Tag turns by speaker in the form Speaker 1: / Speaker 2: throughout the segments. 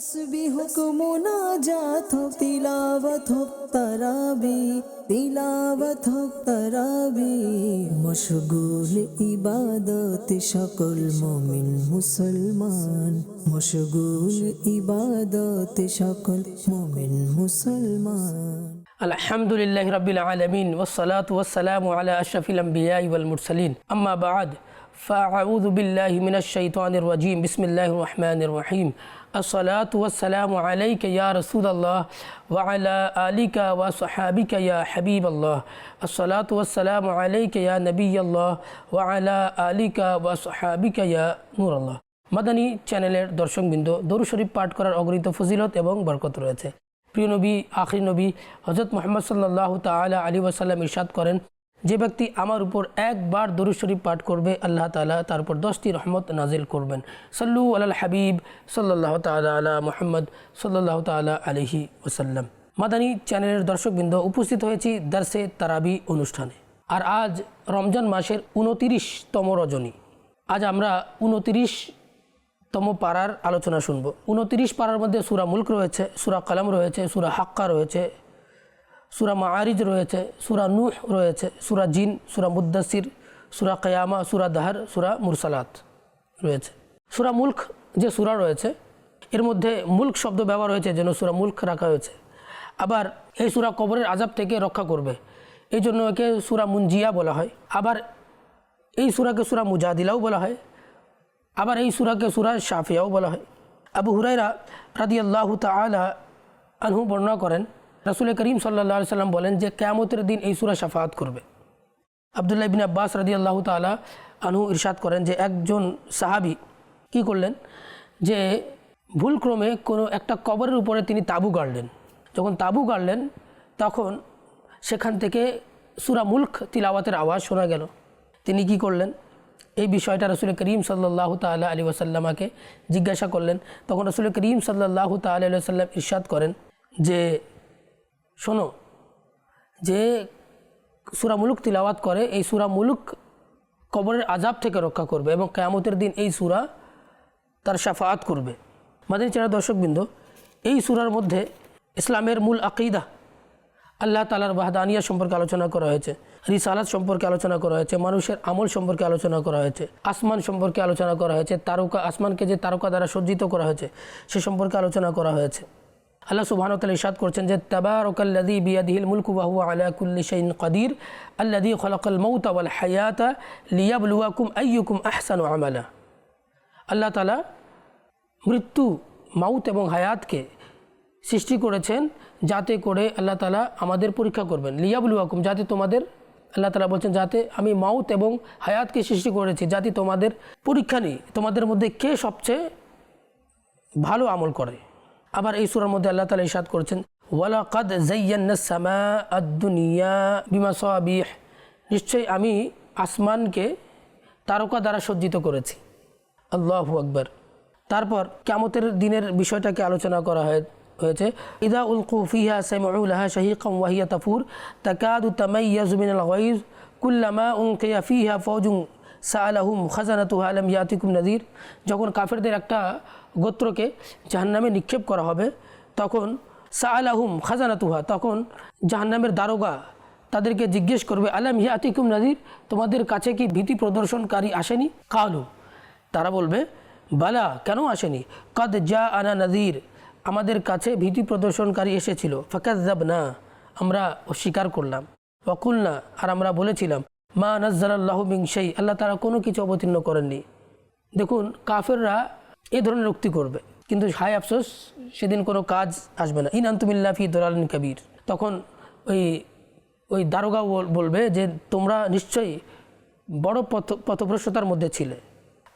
Speaker 1: তসবি হুকুম মুনাজাত হোক তিলাবত হোক তারাবি তিলাবত হোক তারাবি মশগুল ইবাদত সকল মুমিন মুসলমান মশগুল ইবাদত সকল মুমিন মুসলমান
Speaker 2: الحمد لله رب العالمين والصلاة والسلام على أشرف الأنبياء والمرسلين أما بعد فأعوذ بالله من الشيطان الرجيم بسم الله الرحمن الرحيم الصلاة والسلام عليك يا رسول الله وعلى آلك وصحابك يا حبيب الله الصلاة والسلام عليك يا نبي الله وعلى آلك وصحابك يا نور الله মাদানী চ্যানেলের দর্শকবৃন্দ দরু শরীফ পাঠ করার অগণিত ফজিলত এবং বরকত রয়েছে প্রিয় নবী আখরি নবী হজরত মোহাম্মদ সাল্লাহ তালা আলী ওয়াসাল্লাম ইরশাদ করেন যে ব্যক্তি আমার উপর একবার দরুদ শরীফ পাঠ করবে, আল্লাহ তালা তার উপর দশটি রহমত নাজিল করবেন। সাল্লু আল হাবিব সাল্লাহ তালা আলা মোহাম্মদ সাল্লাহ তালা আলহি ওসাল্লাম মাদানী চ্যানেলের দর্শকবৃন্দ, উপস্থিত হয়েছি দার্সে তারাবি অনুষ্ঠানে। আর আজ রমজান মাসের উনতিরিশতম রজনী। আজ আমরা উনতিরিশ তম পাড়ার আলোচনা শুনব। উনতিরিশ পাড়ার মধ্যে সুরা মুলক রয়েছে, সুরা কালাম রয়েছে, সুরা হাক্কা রয়েছে সুরা মাআরিজ রয়েছে, সুরা নূহ রয়েছে, সুরা জিন, সুরা মুদাসির সুরা কয়ামা, সুরা দাহার, সুরা মুরসালাত রয়েছে। সুরা মুলক যে সুরা রয়েছে, এর মধ্যে মুলক শব্দ ব্যবহার হয়েছে, যেন সুরা মুলক রাখা হয়েছে। আবার এই সুরা কবরের আজাব থেকে রক্ষা করবে। এই জন্য একে সুরা মুঞ্জিয়া বলা হয়। আবার এই সুরাকে সুরা মুজাদিলাও বলা হয়। আবার এই সুরাকে সুরা শাফিয়াও বলা হয়। আবু হুরাইরা রাদি আল্লাহ তালা আনহু বর্ণনা করেন রাসুল করিম সাল্লা সাল্লাম বলেন যে কেয়ামতের দিন এই সুরা শাফাত করবে। আবদুল্লাহ বিন আব্বাস রাদি আল্লাহ তালা আনহু ইরশাদ করেন যে একজন সাহাবি কি করলেন যে ভুলক্রমে কোনো একটা কবরের উপরে তিনি তাবু গাড়লেন। যখন তাবু গাড়লেন, তখন সেখান থেকে সুরা মুলক তিলাওয়াতের আওয়াজ শোনা গেল। তিনি কি করলেন? এই বিষয়টা রসুল করিম সাল্লাহ তাল্লাহ আলী ওসাল্লামাকে জিজ্ঞাসা করলেন। তখন রসুল করিম সাল্লাহ তাল্লাহ সাল্লাম ইরশাদ করেন যে শোনো, যে সুরা মুলুক তিলাওয়াত করে, এই সুরা মুলুক কবরের আজাব থেকে রক্ষা করবে এবং কেয়ামতের দিন এই সুরা তার সাফাত করবে। মাদের চেরা দর্শকবৃন্দ, এই সুরার মধ্যে ইসলামের মূল আকিদা আল্লাহ তালার বাহদানিয়া সম্পর্কে আলোচনা করা হয়েছে, রিসালাত সম্পর্কে আলোচনা করা হয়েছে, মানুষের আমল সম্পর্কে আলোচনা করা হয়েছে, আসমান সম্পর্কে আলোচনা করা হয়েছে, তারকা, আসমানকে যে তারকা দ্বারা সজ্জিত করা হয়েছে, সে সম্পর্কে আলোচনা করা হয়েছে। আল্লাহ সুবাহতাল ইসাদ করছেন যে তাবারকাল্লাদি বিয়াদিহিল মুলকু বাহু আলা কুল্লি শাইন কাদির আল্লাদি খলাকাল মৌতা ওয়াল হায়াতা লিয়াবলুয়াকুম আইয়ুকুম আহসানু আমালা। আল্লাহ তালা মৃত্যু, মাউত এবং হায়াতকে সৃষ্টি করেছেন যাতে করে আল্লাহ তালা আমাদের পরীক্ষা করবেন। লিয়াবুল হুকুম যাতে তোমাদের, আল্লাহ তালা বলছেন যাতে আমি মাউত এবং হায়াতকে সৃষ্টি করেছি, যাতে তোমাদের পরীক্ষা নিই, তোমাদের মধ্যে কে সবচেয়ে ভালো আমল করে? আবার এই সুরার মধ্যে আল্লাহ তালা ইসাদ করেছেন, ওয়ালাকাদ জাইয়ান্নাসমা আদুনিয়া নিশ্চয়ই আমি আসমানকে তারকা দ্বারা সজ্জিত করেছি। আল্লাহু আকবর। তারপর কেমতের দিনের বিষয়টাকে আলোচনা করা হয়, হয়েছে, ইদা উলকু ফিহা সাইমুলাহা শাহিকম ওয়াহিয়া তাফুর, তাকাদু তামাইয়াজু মিনাল গাইজ কুল্লামা উনকিয়া ফিহা ফৌজুং সাআলাহুম খাজানাতুহা আলম ইয়াতিকুম নদীর যখন কাফেরদের একটা গোত্রকে জাহান্নামে নিক্ষেপ করা হবে, তখন সাআলাহুম খাজানাতুহা, তখন জাহান্নামের দারোগা তাদেরকে জিজ্ঞেস করবে, আলাম ইয়াতিকুম নদীর তোমাদের কাছে কি ভীতি প্রদর্শনকারী আসেনি? কালু, তারা বলবে, বালা, কেন আসেনি? কদ জা আনা নাজির আমাদের কাছে ভীতি প্রদর্শনকারী এসেছিল। ফাকাজাব না আমরা অস্বীকার করলাম। অকুল না আর আমরা বলেছিলাম মা নজ্জাল্লাহ বিং সেই আল্লাহ তারা কোনো কিছু অবতীর্ণ করেননি। দেখুন, কাফেররা এ ধরনের উক্তি করবে, কিন্তু হায় আফসোস, সেদিন কোনো কাজ আসবে না। ইন আন্তমিল্লা ফি দোলালিন কবির। তখন ওই ওই দারোগা বলবে যে, তোমরা নিশ্চয়ই বড় পথ, পথভ্রষ্টতার মধ্যে ছিলে।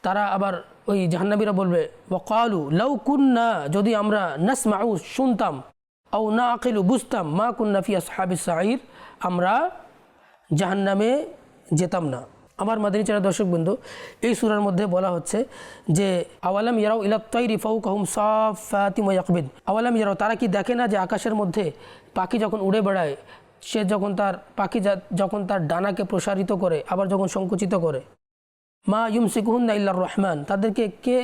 Speaker 2: তারা আবার ওই জাহান্নাবিরা বলবে ওকালু লাউ কুন্না, যদি আমরা নাস মাউ শুনতাম, আও না আকিলু বুঝতাম, মা কুন্না ফি আসহাবি সাঈর, আমরা জাহান্নামে যেতাম না। আমার মাদিনী চারা দর্শক বিন্দু এই সুরার মধ্যে বলা হচ্ছে যে, আওয়ালাম ইয়ারাও ইলাত্তাইরি ফাউ কাহুম সাফাতিম ইয়াকবিন আওয়ালাম ইয়ারাও, তারা কি দেখে না যে আকাশের মধ্যে পাখি যখন উড়ে বেড়ায়, সে যখন তার পাখি যখন তার ডানাকে প্রসারিত করে, আবার যখন সংকুচিত করে? মা ইউম সিকুহুন্না ইল্লার রহমান, তাদেরকে কে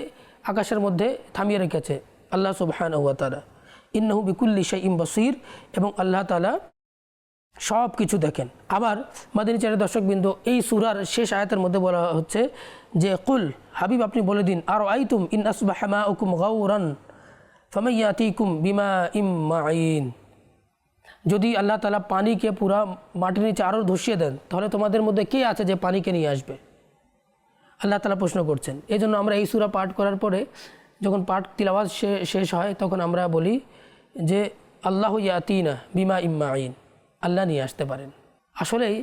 Speaker 2: আকাশের মধ্যে থামিয়ে রেখেছে? আল্লাহ সুবহান হুয়া তালা ইন্নাহু বিকুল্লি শাইইম বসির এবং আল্লাহ তালা সব কিছু দেখেন। আবার মাদিনী চারের দর্শকবৃন্দ এই সুরার শেষ আয়াতের মধ্যে বলা হচ্ছে যে, কুল, হাবিব আপনি বলে দিন আর আইতুম ইন আসবাহ মা উকুম গাউরান ফামাইয়াতিকুম বিমা ইম মাইন যদি আল্লাহ তালা পানিকে পুরা মাটির নিচে আরও ধসিয়ে দেন, তাহলে তোমাদের মধ্যে কে আছে যে পানিকে নিয়ে আসবে? আল্লাহ তালা প্রশ্ন করছেন। এই জন্য আমরা এই সুরা পাঠ করার পরে যখন পাঠ তিলাওয়াজ শে- শেষ হয়, তখন আমরা বলি যে, আল্লাহ ইয়াতিনা বিমা ইম্মা আইন আল্লাহ নিয়ে আসতে পারেন। আসলেই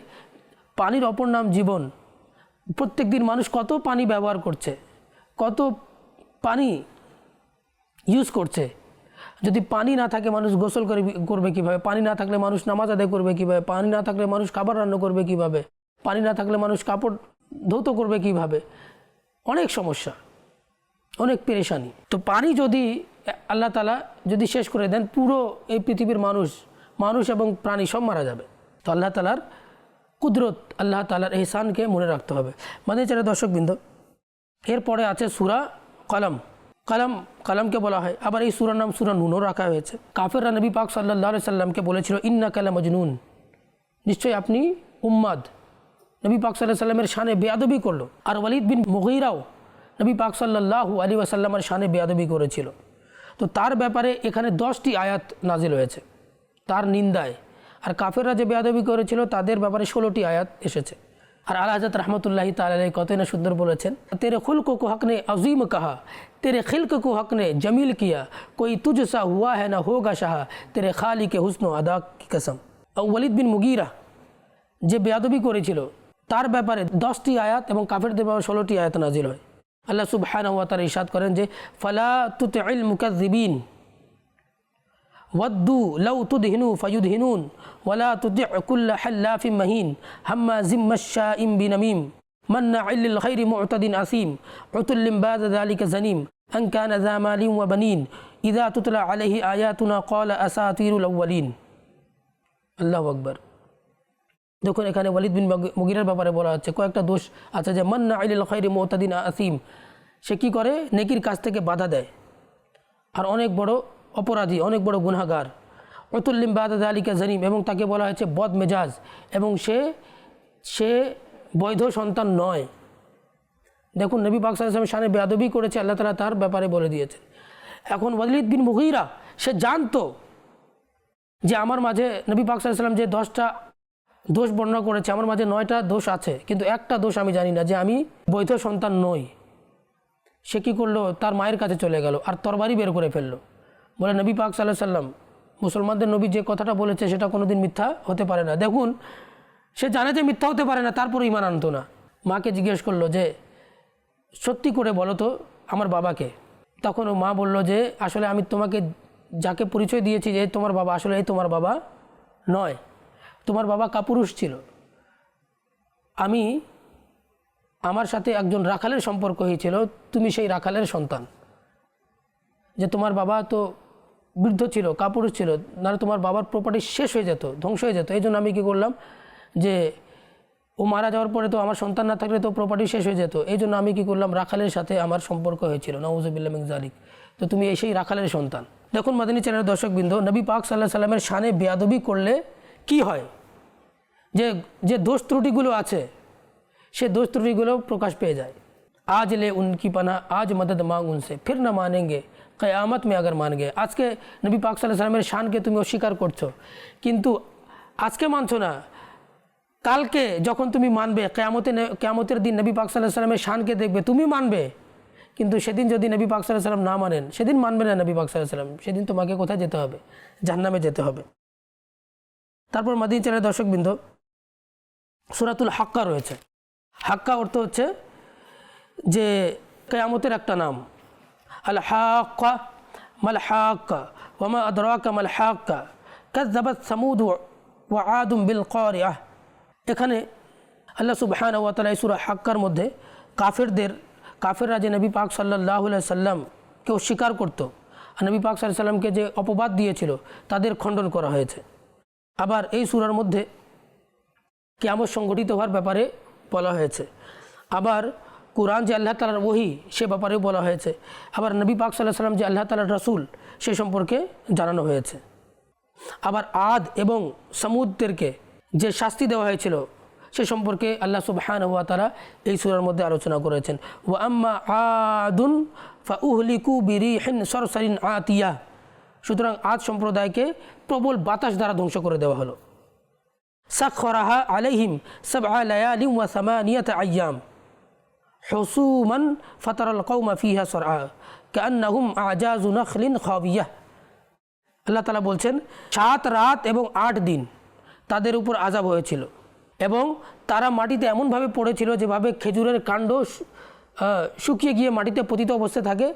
Speaker 2: পানির অপর নাম জীবন। প্রত্যেক দিন মানুষ কত পানি ব্যবহার করছে, কত পানি ইউজ করছে। যদি পানি না থাকে মানুষ গোসল করে করবে কীভাবে? পানি না থাকলে মানুষ নামাজ আদায় করবে কীভাবে? পানি না থাকলে মানুষ খাবার রান্না করবে কীভাবে? পানি না থাকলে মানুষ কাপড় ধৌত করবে কীভাবে? অনেক সমস্যা, অনেক পেরেশানি। তো পানি যদি আল্লাহ তালা যদি শেষ করে দেন, পুরো এই পৃথিবীর মানুষ মানুষ এবং প্রাণী সব মারা যাবে। তো আল্লাহ তালার কুদরত, আল্লাহ তালার এহসানকে মনে রাখতে হবে। মানে যারা দর্শকবৃন্দ, এরপরে আছে সুরা কলম। কলম, কলমকে বলা হয়। আবার এই সুরার নাম সুরা নুনও রাখা হয়েছে। কাফেররা নবী পাক সাল্লাহ সাল্লামকে বলেছিল ইন্না কালাম মজনুন নিশ্চয়ই আপনি উম্মাদ। নবী পাক সাল্লাহ সাল্লামের শানে বেয়াদবি করল। আর ওয়ালিদ বিন মুগিরাও নবী পাক সাল্লাহু আলী ওয়াসাল্লামের শানে বেয়াদবি করেছিল। তো তার ব্যাপারে এখানে দশটি আয়াত নাজিল হয়েছে। তার নিন্দায়। আর কাফেররা যে বেয়াদবি করেছিল, তাদের ব্যাপারে ষোলোটি আয়াত এসেছে। আর আল হাজরত রহমতুল্লাহি তালাই কত না সুন্দর বলেছেন, তেরে খুল কুকু হকনে আজিম কাহা, তেরে খিল কুকু হকনে জমিল কিয়া, কই তুজসা হুয়া হ্যা না হোগা শাহা, তেরে খালি কে হুসন আদা কি কসম। ওলিদ বিন মুগিরা যে বেয়াদবি করেছিল, তার ব্যাপারে দশটি আয়াত এবং কাফেরদের ব্যাপারে ষোলোটি আয়াত নাজিল হয়। আল্লাহ সুবহান ওয়া তার ইসাদ করেন যে, ফালা তুতে মুকাজিবিন ওয়াদ্দু লাউ তুদহিনু ফায়ুদহিনুন ওয়ালা তুতি কুল্লা হাল্লাফিম মাহিন হাম্মা জিম্মাশা ইম বিনামিম মান্না ইল্লিল খাইরি মুতাদিন আসিম উতুল্লিম বাদ যালিকা জানিম কানা যা মালিম ওয়া বানিন ইদা তুতলা আলাইহি আয়াতুনা ক্বালা আসাতিরুল আউয়ালিন। আল্লাহু আকবার। দেখুন, এখানে ওয়ালিদ বিন মুগি- মুগিরার ব্যাপারে বলা হচ্ছে, কয়েকটা দোষ আছে যে মান্না আইলিল খৈরি মোতাদিন আসিম। সে কী করে? নেকির কাছ থেকে বাধা দেয়। আর অনেক বড় অপরাধী, অনেক বড় গুনাগার অতুল্লিম বাদাদ আলিকা জানিম এবং তাকে বলা হয়েছে বদ মেজাজ এবং সে সে বৈধ সন্তান নয়। দেখুন, নবী পাক সাল্লামের সামনে বেয়াদবি করেছে, আল্লাহ তালা তার ব্যাপারে বলে দিয়েছেন। এখন ওয়ালিদ বিন মুগিরা, সে জানতো যে আমার মাঝে নবী পাক সাল্লাম যে দশটা দোষ বর্ণনা করেছে, আমার মাঝে নয়টা দোষ আছে। কিন্তু একটা দোষ আমি জানি না যে আমি বৈধ সন্তান নই। সে কী করল? তার মায়ের কাছে চলে গেল আর তরবারি বের করে ফেলল। বলে নবী পাক সাল্লাহ সাল্লাম, মুসলমানদের নবী যে কথাটা বলেছে সেটা কোনোদিন মিথ্যা হতে পারে না। দেখুন, সে জানে যে মিথ্যা হতে পারে না তারপর ইমান আনতো না। মাকে জিজ্ঞেস করল যে, সত্যি করে বলো তো আমার বাবাকে। তখন ও মা বলল যে, আসলে আমি তোমাকে যাকে পরিচয় দিয়েছি যে তোমার বাবা, আসলে এই তোমার বাবা নয়। তোমার বাবা কাপুরুষ ছিল। আমি, আমার সাথে একজন রাখালের সম্পর্ক হয়েছিল, তুমি সেই রাখালের সন্তান। যে তোমার বাবা তো বৃদ্ধ ছিল, কাপুরুষ ছিল, নাহলে তোমার বাবার প্রপার্টি শেষ হয়ে যেত, ধ্বংস হয়ে যেত। এই জন্য আমি কী করলাম যে, ও মারা যাওয়ার পরে তো আমার সন্তান না থাকলে তো প্রপার্টি শেষ হয়ে যেত। এই জন্য আমি কী করলাম, রাখালের সাথে আমার সম্পর্ক হয়েছিল নওয়াজবিল্লা জালিক তো তুমি এই সেই রাখালের সন্তান। দেখুন মাদিনী চ্যানেলের দর্শকবৃন্দ, নবী পাক সাল্লাহ সাল্লামের সানে বেয়াদবি করলে কি হয়? যে যে দোষ ত্রুটিগুলো আছে, সে দোষ ত্রুটিগুলো প্রকাশ পেয়ে যায়। আজ লে উনকি পানা আজ মদদ মাং উনসে, ফির না মানেঙ্গে। কেয়ামত মে আগর মানগে। আজকে নবী পাক সাল্লাহ সাল্লামের শানকে তুমি অস্বীকার করছ। কিন্তু আজকে মানছো না, কালকে যখন তুমি মানবে, কেয়ামতে কেয়ামতের দিন নবী পাক সাল্লাহ সাল্লামের শানকে দেখবে, তুমি মানবে। কিন্তু সেদিন যদি নবী পাক সাল্লাহ সাল্লাম না মানেন, সেদিন মানবে না নবী পাক সাল্লাহ সাল্লাম সেদিন তোমাকে কোথায় যেতে হবে? জাহ্নামে যেতে হবে। তারপর মাদিন চ্যানেলের দর্শকবৃন্দ, সুরাতুল হাক্কা রয়েছে। হাক্কা অর্থ হচ্ছে যে কেয়ামতের একটা নাম। হাক্কা ওমা আদরাকা মাল হাক্কা কাজাবাত সামুদ ওয়া আদুম বিল করিয়াহ এখানে আল্লাহ সুবহান ওয়া তাআলা সূরা হাক্কার মধ্যে কাফেরদের, কাফেররা যে নবী পাক সাল্লাল্লাহু আলাইহি সাল্লামকে অস্বীকার করতো, আর নবী পাক সাল্লাল্লাহু সাল্লামকে যে অপবাদ দিয়েছিল, তাদের খণ্ডন করা হয়েছে। আবার এই সূরার মধ্যে কেয়ামত সংগঠিত হওয়ার ব্যাপারে বলা হয়েছে। আবার কোরআন যে আল্লাহ তালার ওহি, সে ব্যাপারেও বলা হয়েছে। আবার নবী পাক সাল্লাহ সাল্লাম যে আল্লাহ তালার রসুল, সে সম্পর্কে জানানো হয়েছে। আবার আদ এবং সমুদ্রকে যে শাস্তি দেওয়া হয়েছিল, সে সম্পর্কে আল্লাহ সুবহান ওয়া তারা এই সুরার মধ্যে আলোচনা করেছেন। ও আম্মা আদুন ফা উহলিকু বিরিহিন সরসারিন আতিয়া। সুতরাং আদ সম্প্রদায়কে প্রবল বাতাস দ্বারা ধ্বংস করে দেওয়া হলো। সাক্ষরাহা আলাইহিম সব আলায়ালিম ওয়া সামানিয়াত আয়াম। হসুমান ফতরাল কৌমা ফিহা সরআ কান্নাহুম আজাজু নখলিন খাবিয়াহ। আল্লাহ তালা বলছেন, সাত রাত এবং আট দিন তাদের উপর আজাব হয়েছিল এবং তারা মাটিতে এমনভাবে পড়েছিল যেভাবে খেজুরের কাণ্ড শুকিয়ে গিয়ে মাটিতে পতিত অবস্থায় থাকে,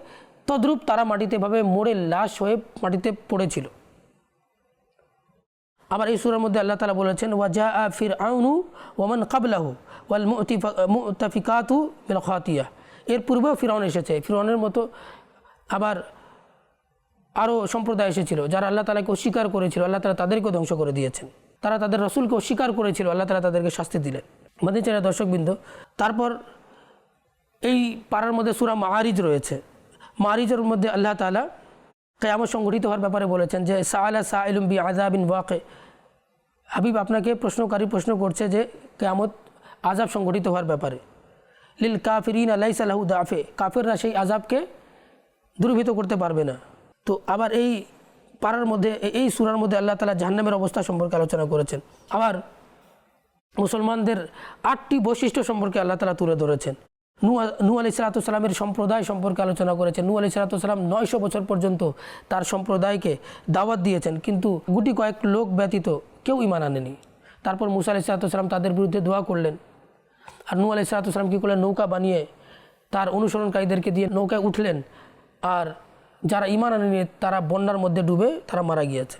Speaker 2: তদ্রূপ তারা মাটিতে ভাবে মরে লাশ হয়ে মাটিতে পড়েছিল। আবার এই সুরের মধ্যে আল্লাহ তালা বলেছেন ওয়াজা ফির আউনু ওমান কাবলাহু। ওয়াল মুতাফিকাতু বিল খাতিয়া এর পূর্বেও ফিরাউন এসেছে। ফিরাউনের মতো আবার আরও সম্প্রদায় এসেছিল, যারা আল্লাহ তালাকে অস্বীকার করেছিল, আল্লাহ তালা তাদেরকেও ধ্বংস করে দিয়েছেন। তারা তাদের রসুলকে অস্বীকার করেছিল, আল্লাহ তালা তাদেরকে শাস্তি দিলেন। মাদিচারা দর্শকবৃন্দ, তারপর এই পাড়ার মধ্যে সুরা মাহারিজ রয়েছে। মাহারিজের মধ্যে আল্লাহ তালা কেয়ামত সংগঠিত হওয়ার ব্যাপারে বলেছেন যে, সাআলা সাইলুম বি আজাবিন ওয়াকে হাবিব আপনাকে প্রশ্নকারী প্রশ্ন করছে যে, কেয়ামত আজাব সংগঠিত হওয়ার ব্যাপারে। লিল কাফিরিন আল্লাহ সাল্লাহু দাফে। কাফেররা সেই আজাবকে দূরীভূত করতে পারবে না। তো আবার এই পাড়ার মধ্যে, এই সুরার মধ্যে আল্লাহ তালা জাহান্নামের অবস্থা সম্পর্কে আলোচনা করেছেন। আবার মুসলমানদের আটটি বৈশিষ্ট্য সম্পর্কে আল্লাহ তালা তুলে ধরেছেন। নু নু আলি সালাতামের সম্প্রদায় সম্পর্কে আলোচনা করেছেন। নু আলি সালাতাম নয়শো বছর পর্যন্ত তার সম্প্রদায়কে দাওয়াত দিয়েছেন। কিন্তু গুটি কয়েক লোক ব্যতীত কেউ ইমান আনেনি। তারপর মুসা আলি সালাতাম তাদের বিরুদ্ধে দোয়া করলেন। আর নু আলি সালাতাম কী করলেন? নৌকা বানিয়ে তার অনুসরণকারীদেরকে দিয়ে নৌকায় উঠলেন। আর যারা ইমান আনেনি, তারা বন্যার মধ্যে ডুবে তারা মারা গিয়েছে।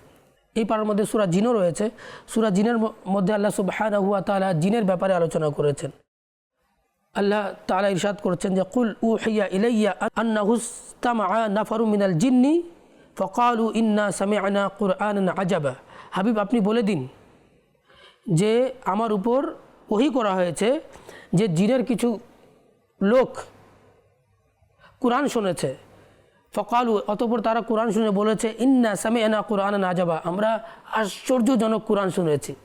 Speaker 2: এই পাড়ার মধ্যে সুরা জিনও রয়েছে। সুরা জিনের মধ্যে আল্লাহ সুবাহান হুয়া তালা জিনের ব্যাপারে আলোচনা করেছেন। আল্লাহ তালা ইরশাদ করেছেন যে, কুল উ হিয়া ইলাইয়া আন্না আন্নাহুস্তামা নাফারু মিনাল জিন্নি ফকালু ইন্না সামিআনা কুরআন আজাবা। হাবিব, আপনি বলে দিন যে, আমার উপর ওহি করা হয়েছে যে জিনের কিছু লোক কোরআন শুনেছে। ফকালু, অতপর তারা কোরআন শুনে বলেছে, ইন্না সামে এনা কোরআন নাজাবা আমরা আশ্চর্যজনক কোরআন শুনেছি।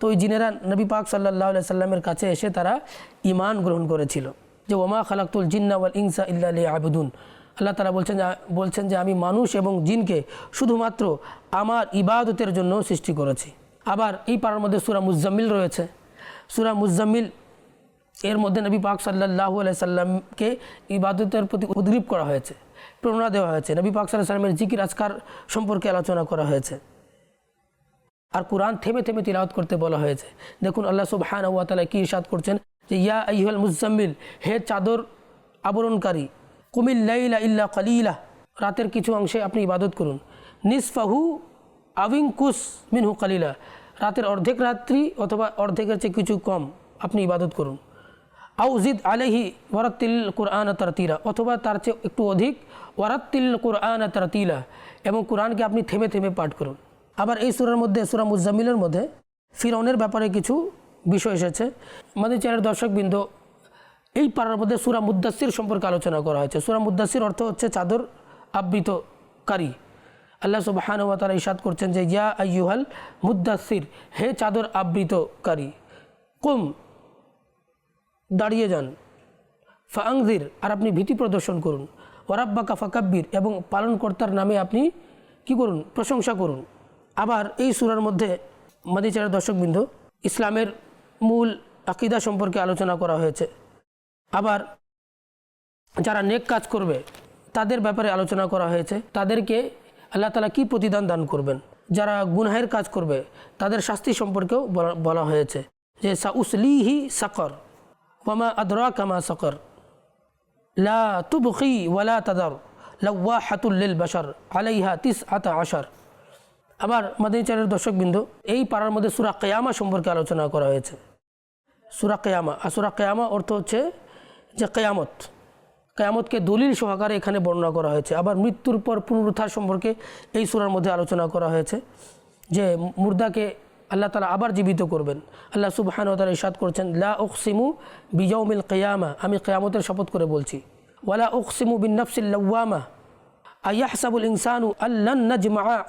Speaker 2: তো ওই জিনেরা নবী পাক সাল্লাহ সাল্লামের কাছে এসে তারা ইমান গ্রহণ করেছিল। যে, ওমা খালাক্তুল জিন্না ওয়াল ইনসা ইল্লা আবুদুন আল্লাহ তারা বলছেন বলছেন যে, আমি মানুষ এবং জিনকে শুধুমাত্র আমার ইবাদতের জন্য সৃষ্টি করেছি। আবার এই পাড়ার মধ্যে সুরা মুজাম্মিল রয়েছে। সুরা মুজাম্মিল এর মধ্যে নবী পাক সাল্লাহ সাল্লামকে ইবাদতের প্রতি উদ্গ্রীব করা হয়েছে, প্রেরণা দেওয়া হয়েছে। নবী পাক সাল্লাহ সাল্লামের জিকির আজকার সম্পর্কে আলোচনা করা হয়েছে। আর কোরআন থেমে থেমে তিলাওয়াত করতে বলা হয়েছে। দেখুন, আল্লাহ সুবহান ওয়া তাআলা কি ইরশাদ করছেন যে, ইয়া আইহুল মুজাম্মিল হে চাদর আবরণকারী, কুমিল লাইলা ইল্লা কালিলা, রাতের কিছু অংশে আপনি ইবাদত করুন। নিসফাহু আবিংকুস মিনহু কালিলা রাতের অর্ধেক রাত্রি অথবা অর্ধেকের চেয়ে কিছু কম, আপনি ইবাদত করুন। আউজিদ আলহি ওয়ারাত্তিল কোরআন তারতিলা, অথবা তার চেয়ে একটু অধিক ওয়ারাত্তিল কোরআন তারতিলা, এবং কোরআনকে আপনি থেমে থেমে পাঠ করুন। আবার এই সুরার মধ্যে, সুরা মুজাম্মিলের মধ্যে ফিরৌনের ব্যাপারে কিছু বিষয় এসেছে। আমাদের চ্যানেলের দর্শকবৃন্দ, এই পাড়ার মধ্যে সুরা মুদাসির সম্পর্কে আলোচনা করা হয়েছে। সুরা মুদাসির অর্থ হচ্ছে চাদর আবৃতকারী। আল্লাহ সুবহান ওয়া তাআলা ইরশাদ করছেন যে, ইয়া আইয়ুহাল মুদাসির হে চাদর আবৃতকারী, কুম, দাঁড়িয়ে যান ফাংজির আর আপনি ভীতি প্রদর্শন করুন ওরাব্বাকা ফাকাব্বির, এবং পালনকর্তার নামে আপনি কি করুন? প্রশংসা করুন। আবার এই সুরার মধ্যে মাদিচারের দর্শকবৃন্দ, ইসলামের মূল আকিদা সম্পর্কে আলোচনা করা হয়েছে। আবার যারা নেক কাজ করবে, তাদের ব্যাপারে আলোচনা করা হয়েছে। তাদেরকে আল্লাহ তালা কি প্রতিদান দান করবেন? যারা গুনহের কাজ করবে, তাদের শাস্তি সম্পর্কেও বলা- হয়েছে যে সা সাউসলিহি সাকর, ওয়ামা আদরা কামা সকর। লা তুবকি ওয়ালা তাদার লাওয়াহাতুল্লিল বাশার, আলাইহা তিস আতা আশার। আবার মাদিনীচারের দর্শকবৃন্দ, এই পাড়ার মধ্যে সুরা কেয়ামা সম্পর্কে আলোচনা করা হয়েছে। সুরা কেয়ামা, আর সুরা কেয়ামা অর্থ হচ্ছে যে কেয়ামত। কেয়ামতকে দলিল সহকারে এখানে বর্ণনা করা হয়েছে। আবার মৃত্যুর পর পুনরুত্থান সম্পর্কে এই সুরার মধ্যে আলোচনা করা হয়েছে যে মুর্দাকে আল্লাহ তালা আবার জীবিত করবেন। আল্লাহ সুবহান তালা ইসাদ করছেন, লা উকসিমু বিজৌমিল কেয়ামা আমি কেয়ামতের শপথ করে বলছি। ওয়ালা উকসিমু বিন নফসিল লওয়ামা আয়াহসাবুল ইনসানু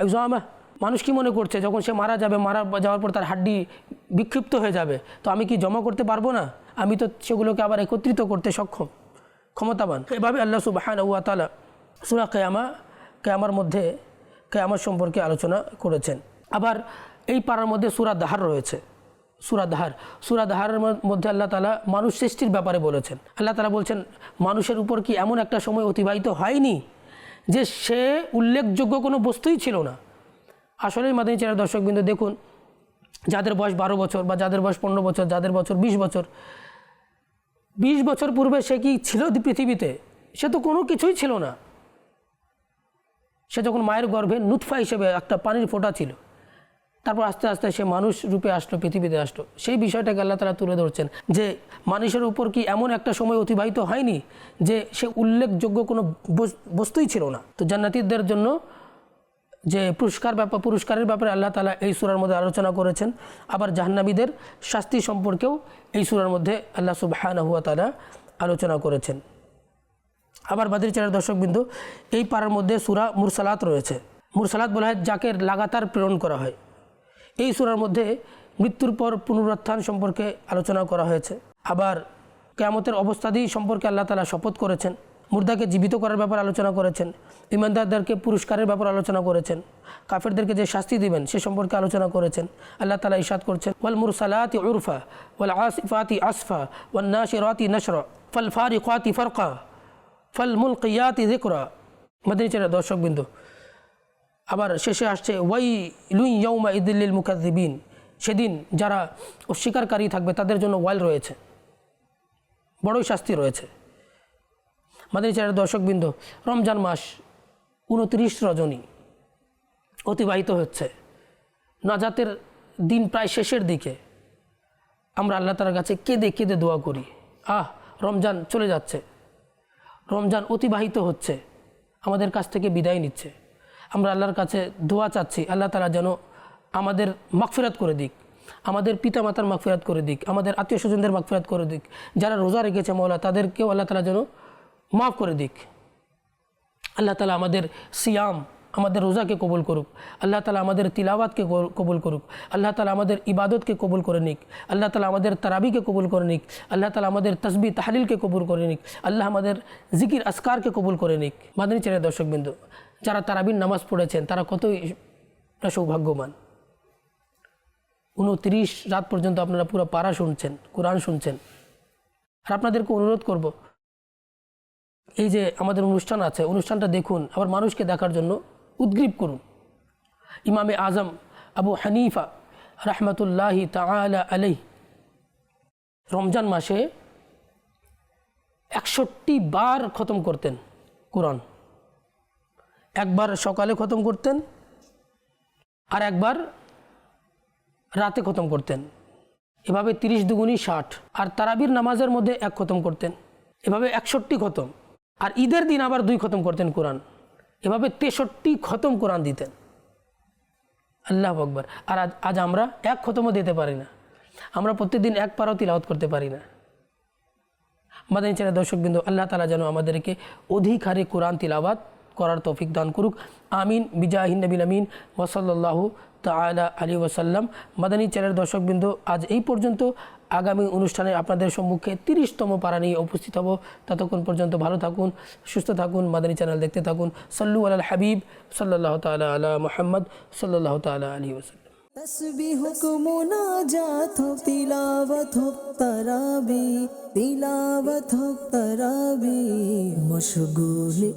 Speaker 2: ইজামা মানুষ কি মনে করছে যখন সে মারা যাবে, মারা যাওয়ার পর তার হাড্ডি বিক্ষিপ্ত হয়ে যাবে, তো আমি কি জমা করতে পারব না? আমি তো সেগুলোকে আবার একত্রিত করতে সক্ষম। ক্ষমতাবান। এভাবে আল্লাহ সুবাহান ওয়া তালা সুরা কেয়ামা, কেয়ামার মধ্যে কেয়ামার সম্পর্কে আলোচনা করেছেন। আবার এই পাড়ার মধ্যে সুরা দাহার রয়েছে। সুরা দাহার, সুরা দাহারের মধ্যে আল্লাহ তালা মানুষ সৃষ্টির ব্যাপারে বলেছেন। আল্লাহ তালা বলছেন, মানুষের উপর কি এমন একটা সময় অতিবাহিত হয়নি যে সে উল্লেখযোগ্য কোনো বস্তুই ছিল না? আসলেই মাদানী চ্যানেল দর্শকবৃন্দ, দেখুন, যাদের বয়স বারো বছর বা যাদের বয়স পনেরো বছর, যাদের বছর বিশ বছর বিশ বছর পূর্বে সে কি ছিল পৃথিবীতে? সে তো কোনো কিছুই ছিল না। সে যখন মায়ের গর্ভে নুৎফা হিসেবে একটা পানির ফোঁটা ছিল, তারপর আস্তে আস্তে সে মানুষ রূপে আসলো, পৃথিবীতে আসলো। সেই বিষয়টাকে আল্লাহ তালা তুলে ধরছেন যে মানুষের উপর কি এমন একটা সময় অতিবাহিত হয়নি যে সে উল্লেখযোগ্য কোনো বস- বস্তুই ছিল না। তো জান্নাতিদের জন্য যে পুরস্কার ব্যাপার পুরস্কারের ব্যাপারে আল্লাহ তালা এই সুরার মধ্যে আলোচনা করেছেন। আবার জাহ্নাবীদের শাস্তি সম্পর্কেও এই সুরার মধ্যে আল্লাহ সুবাহান হুয়া তালা আলোচনা করেছেন। আবার বাদির চারের দর্শকবিন্দু, এই পাড়ার মধ্যে সুরা মুরসালাত রয়েছে। মুরসালাত বলা হয় যাকে লাগাতার প্রেরণ করা হয়। এই সুরার মধ্যে মৃত্যুর পর পুনরুত্থান সম্পর্কে আলোচনা করা হয়েছে। আবার কেয়ামতের অবস্থাদি সম্পর্কে আল্লাহ তালা শপথ করেছেন। মুর্দাকে জীবিত করার ব্যাপার আলোচনা করেছেন, ইমানদারদেরকে পুরস্কারের ব্যাপার আলোচনা করেছেন, কাফেরদেরকে যে শাস্তি দিবেন সে সম্পর্কে আলোচনা করেছেন। আল্লাহ তালা ইশাদ করছেন, ওয়াল মুরসালাতি উরফা, ওয়াল আসিফাতি আসফা ওয়াল নাশিরাতি নশরা, ফাল ফারিকাতি ফারকা, ফাল মুলকিয়াতি যিকরা। মাদানী চ্যানেল দর্শকবৃন্দ আবার শেষে আসছে ওয়াই লুই ইয়ৌমা ইদিল্লিল মুকাদ্দিবিন সেদিন যারা অস্বীকারী থাকবে, তাদের জন্য ওয়াইল রয়েছে, বড়ই শাস্তি রয়েছে। মাদানী চ্যানেল দর্শকবৃন্দ, রমজান মাস উনত্রিশ রজনী অতিবাহিত হচ্ছে। নাজাতের দিন প্রায় শেষের দিকে। আমরা আল্লাহ তালার কাছে কেঁদে কেঁদে দোয়া করি, আহ, রমজান চলে যাচ্ছে। রমজান অতিবাহিত হচ্ছে, আমাদের কাছ থেকে বিদায় নিচ্ছে। আমরা আল্লাহর কাছে দোয়া চাচ্ছি, আল্লাহ তালা যেন আমাদের মাগফিরাত করে দিক, আমাদের পিতামাতার মাগফিরাত করে দিক, আমাদের আত্মীয় স্বজনদের মাগফিরাত করে দিক। যারা রোজা রেখেছে মৌলা তাদেরকেও আল্লাহ তালা যেন মাফ করে দিক। আল্লাহ তালা আমাদের সিয়াম, আমাদের রোজাকে কবুল করুক। আল্লাহ তালা আমাদের তিলাওয়াতকে কবুল- করুক। আল্লাহ তালা আমাদের ইবাদতকে কবুল করে নিক। আল্লাহ তালা আমাদের তারাবিকে কবুল করে নিক। আল্লাহ তালা আমাদের তসবি তাহলিলকে কবুল করে নিক। আল্লাহ আমাদের জিকির আসকারকে কবুল করে নিক। মাদানী ছেড়ে দর্শকবিন্দু, যারা তারাবির নামাজ পড়েছেন, তারা কতই না সৌভাগ্যবান। উনত্রিশ রাত পর্যন্ত আপনারা পুরো পাড়া শুনছেন, কোরআন শুনছেন। আর আপনাদেরকে অনুরোধ করব এই যে আমাদের অনুষ্ঠান আছে, অনুষ্ঠানটা দেখুন, আবার মানুষকে দেখার জন্য উদ্গ্রীব করুন। ইমামে আজম আবু হানিফা রহমতুল্লাহি তালা আলাই রমজান মাসে একষট্টি বার খতম করতেন কোরআন। একবার সকালে খতম করতেন আর একবার রাতে খতম করতেন। এভাবে তিরিশ দুগুনি ষাট, আর তারাবির নামাজের মধ্যে এক খতম করতেন। এভাবে একষট্টি খতম। আর ঈদের দিন আবার দুই খতম করতেন কোরআন। এভাবে তেষট্টি খতম কোরআন দিতেন। আল্লাহ আকবর। আর আজ আজ আমরা এক খতমও দিতে পারি না। আমরা প্রত্যেকদিন এক পারাও তিলাওয়াত করতে পারি না। মাদানী দর্শক দর্শকবৃন্দ, আল্লাহ তালা যেন আমাদেরকে অধিক হারে কোরআন তিলাবাত করার তৌফিক দান করুক। আমিন। বিজাহিন নবীন আমিন। ওসল্লাহ তালা আলী ওসাল্লাম মাদানী চ্যানেল দর্শকবৃন্দ, আজ এই পর্যন্ত। আগামী অনুষ্ঠানে আপনাদের সম্মুখে তিরিশতম পারা নিয়ে উপস্থিত হব। ততক্ষণ পর্যন্ত ভালো থাকুন, সুস্থ থাকুন, মাদানী চ্যানেল দেখতে থাকুন। সল্লু আল হাবিব সাল্লাহ তালা আলা মোহাম্মদ সাল্লাহ তালা আলী ওসাল্লাম
Speaker 1: তসবিহ কো মুনাজাত হোক, তিলাওয়াত হোক, তারাবি, তিলাওয়াত হোক, তারাবি। মশগুল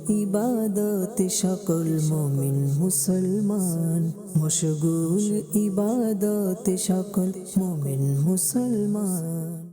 Speaker 1: সকল মুমিন মুসলমান। মশগুল ইবাদত সকল মুমিন মুসলমান।